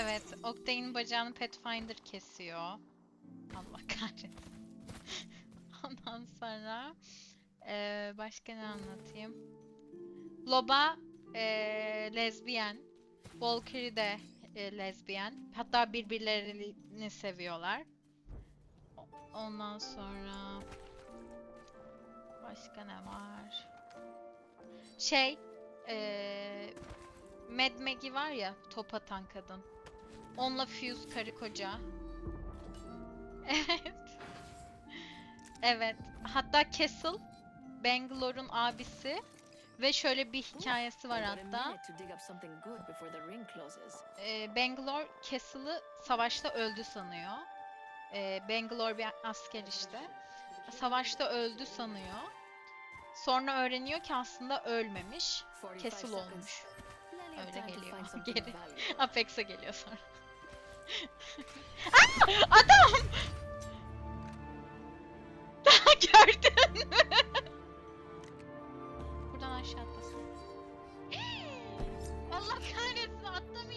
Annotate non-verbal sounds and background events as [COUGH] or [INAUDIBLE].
Evet, Octane'in bacağını Pathfinder kesiyor. Allah kahretsin. [LAUGHS] Ondan sonra eee, başka ne anlatayım? Loba eee lezbiyen. Valkyrie de eee, lezbiyen. Hatta birbirlerini seviyorlar. Ondan sonra başka ne var? Şey, eee Mad Maggie var ya, top atan kadın. Onunla Fuse karı koca. [LAUGHS] Evet. Evet. Hatta Castle, Bangalore'un abisi ve şöyle bir hikayesi var hatta. Ee, Bangalore Castle'ı savaşta öldü sanıyor. Ee, Bangalore bir asker işte. Savaşta öldü sanıyor. Sonra öğreniyor ki aslında ölmemiş. 45 Castle olmuş. Öyle geliyor. [LAUGHS] Geri. Apex'e geliyor sonra. Aa, adam! [LAUGHS] Daha gördün mü? Buradan aşağı atlasın. Allah kahretsin attım